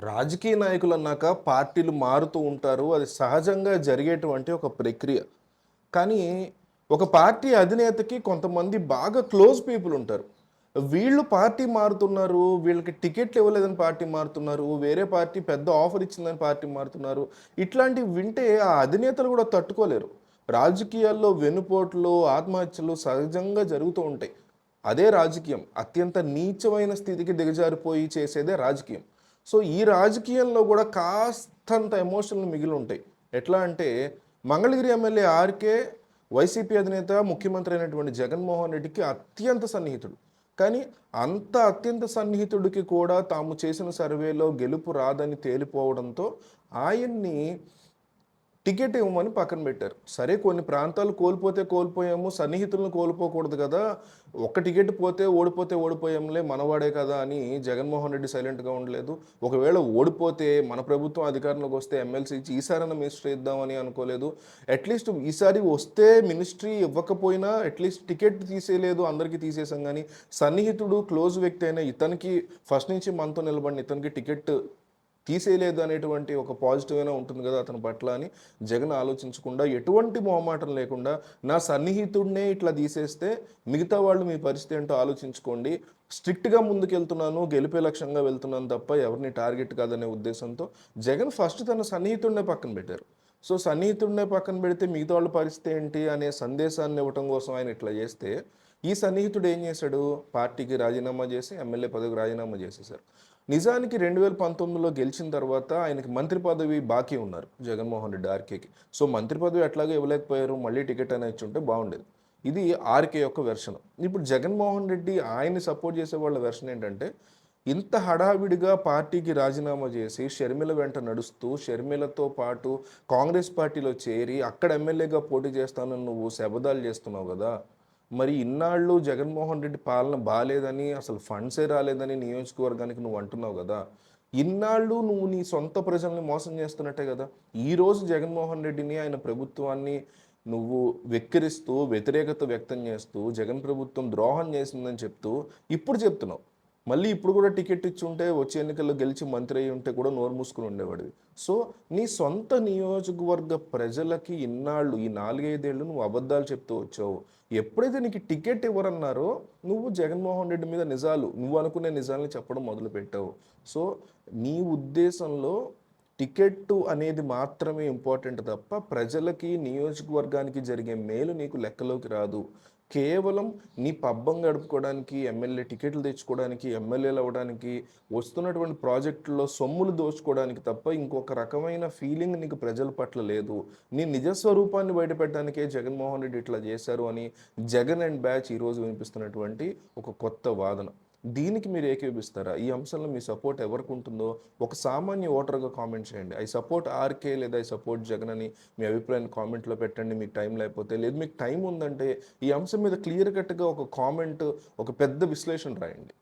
రాజకీయ నాయకులు అన్నాక పార్టీలు మారుతూ ఉంటారు. అది సహజంగా జరిగేటువంటి ఒక ప్రక్రియ. కానీ ఒక పార్టీ అధినేతకి కొంతమంది బాగా క్లోజ్ పీపుల్ ఉంటారు. వీళ్ళు పార్టీ మారుతున్నారు. వీళ్ళకి టికెట్లు ఇవ్వలేదని పార్టీ మారుతున్నారు. వేరే పార్టీ పెద్ద ఆఫర్ ఇచ్చిందని పార్టీ మారుతున్నారు. ఇట్లాంటివి వింటే ఆ అధినేతలు కూడా తట్టుకోలేరు. రాజకీయాల్లో వెనుపోట్లు ఆత్మహత్యలు సహజంగా జరుగుతూ ఉంటాయి. అదే రాజకీయం. అత్యంత నీచమైన స్థితికి దిగజారిపోయి చేసేదే రాజకీయం. సో ఈ రాజకీయంలో కూడా కాస్తంత ఎమోషన్లు మిగిలి ఉంటాయి. ఎట్లా అంటే మంగళగిరి ఎమ్మెల్యే ఆర్కే వైసీపీ అధినేత ముఖ్యమంత్రి అయినటువంటి జగన్మోహన్ రెడ్డికి అత్యంత సన్నిహితుడు. కానీ అంత అత్యంత సన్నిహితుడికి కూడా తాము చేసిన సర్వేలో గెలుపు రాదని తేలిపోవడంతో ఆయన్ని టికెట్ ఇవ్వమని పక్కన పెట్టారు. సరే కొన్ని ప్రాంతాలు కోల్పోతే కోల్పోయాము సన్నిహితులను కోల్పోకూడదు కదా. ఒక్క టికెట్ పోతే ఓడిపోతే ఓడిపోయాంలే మనవాడే కదా అని జగన్మోహన్ రెడ్డి సైలెంట్గా ఉండలేదు. ఒకవేళ ఓడిపోతే మన ప్రభుత్వం అధికారంలోకి వస్తే ఎమ్మెల్సీ ఇచ్చి ఈసారైనా మినిస్ట్రీ ఇద్దామని అనుకోలేదు. అట్లీస్ట్ ఈసారి వస్తే మినిస్ట్రీ ఇవ్వకపోయినా అట్లీస్ట్ టికెట్ తీసేయలేదు అందరికీ తీసేసాం కానీ సన్నిహితుడు క్లోజ్ వ్యక్తి అయిన ఇతనికి ఫస్ట్ నుంచి మనతో నిలబడిన ఇతనికి టికెట్ తీసేయలేదు అనేటువంటి ఒక పాజిటివ్ అయినా ఉంటుంది కదా అతని పట్ల అని జగన్ ఆలోచించకుండా ఎటువంటి మొహమాటం లేకుండా నా సన్నిహితుడినే ఇట్లా తీసేస్తే మిగతా వాళ్ళు మీ పరిస్థితి ఏంటో ఆలోచించుకోండి. స్ట్రిక్ట్గా ముందుకెళ్తున్నాను గెలిపే లక్ష్యంగా వెళ్తున్నాను తప్ప ఎవరిని టార్గెట్ కాదనే ఉద్దేశంతో జగన్ ఫస్ట్ తన సన్నిహితుడినే పక్కన పెట్టారు. సో సన్నిహితుడినే పక్కన పెడితే మిగతా వాళ్ళ పరిస్థితి ఏంటి? అనే సందేశాన్ని ఇవ్వటం కోసం ఆయన ఇట్లా చేస్తే ఈ సన్నిహితుడు ఏం చేశాడు? పార్టీకి రాజీనామా చేసి ఎమ్మెల్యే పదవికి రాజీనామా చేసేశారు. నిజానికి రెండు వేల పంతొమ్మిదిలో గెలిచిన తర్వాత ఆయనకి మంత్రి పదవి బాకీ ఉన్నారు జగన్మోహన్ రెడ్డి ఆర్కేకి. సో మంత్రి పదవి ఎట్లాగో ఇవ్వలేకపోయారు మళ్ళీ టికెట్ అనేది ఇచ్చి ఉంటే బాగుండేది. ఇది ఆర్కే యొక్క వెర్షన్. ఇప్పుడు జగన్మోహన్ రెడ్డి ఆయన్ని సపోర్ట్ చేసే వాళ్ళ వెర్షన్ ఏంటంటే ఇంత హడావిడిగా పార్టీకి రాజీనామా చేసి షర్మిల వెంట నడుస్తూ షర్మిలతో పాటు కాంగ్రెస్ పార్టీలో చేరి అక్కడ ఎమ్మెల్యేగా పోటీ చేస్తానని నువ్వు శబదాలు చేస్తున్నావు కదా మరి ఇన్నాళ్ళు జగన్మోహన్ రెడ్డి పాలన బాగాలేదని అసలు ఫండ్సే రాలేదని నియోజకవర్గానికి నువ్వు అంటున్నావు కదా. ఇన్నాళ్ళు నువ్వు నీ సొంత ప్రజల్ని మోసం చేస్తున్నట్టే కదా. ఈరోజు జగన్మోహన్ రెడ్డిని ఆయన ప్రభుత్వాన్ని నువ్వు వెక్కిరిస్తూ వ్యతిరేకత వ్యక్తం చేస్తూ జగన్ ప్రభుత్వం ద్రోహం చేసిందని చెప్తూ ఇప్పుడు చెప్తున్నావు. మళ్ళీ ఇప్పుడు కూడా టికెట్ ఇచ్చి ఉంటే వచ్చే ఎన్నికల్లో గెలిచి మంత్రి అయి ఉంటే కూడా నోరు మూసుకుని ఉండేవాడివి. సో నీ సొంత నియోజకవర్గ ప్రజలకి ఇన్నాళ్ళు ఈ నాలుగైదేళ్ళు నువ్వు అబద్ధాలు చెప్తూ వచ్చావు. ఎప్పుడైతే నీకు టికెట్ ఇవ్వరన్నారో నువ్వు జగన్మోహన్ రెడ్డి మీద నిజాలు నువ్వు అనుకునే నిజాలని చెప్పడం మొదలు పెట్టావు సో నీ ఉద్దేశంలో టికెట్ అనేది మాత్రమే ఇంపార్టెంట్ తప్ప ప్రజలకి నియోజకవర్గానికి జరిగే మేలు నీకు లెక్కలోకి రాదు. కేవలం నీ పబ్బం గడుపుకోవడానికి ఎమ్మెల్యే టికెట్లు తెచ్చుకోవడానికి ఎమ్మెల్యేలు అవ్వడానికి వస్తున్నటువంటి ప్రాజెక్టుల్లో సొమ్ములు దోచుకోవడానికి తప్ప ఇంకొక రకమైన ఫీలింగ్ నీకు ప్రజల పట్ల లేదు. నీ నిజస్వరూపాన్ని బయటపెట్టడానికే జగన్మోహన్ రెడ్డి ఇట్లా చేశారు అని జగన్ అండ్ బ్యాచ్ ఈరోజు వినిపిస్తున్నటువంటి ఒక కొత్త వాదన. దీనికి మీరు ఏకీపిస్తారా ఈ అంశంలో మీ సపోర్ట్ ఎవరికి ఉంటుందో ఒక సామాన్య ఓటర్గా కామెంట్ చేయండి. ఐ సపోర్ట్ ఆర్కే లేదా ఐ సపోర్ట్ జగన్ అని మీ అభిప్రాయాన్ని కామెంట్లో పెట్టండి. మీకు టైం లేకపోతే లేదు. మీకు టైం ఉందంటే ఈ అంశం మీద క్లియర్ కట్గా ఒక కామెంట్ ఒక పెద్ద విశ్లేషణ రాయండి.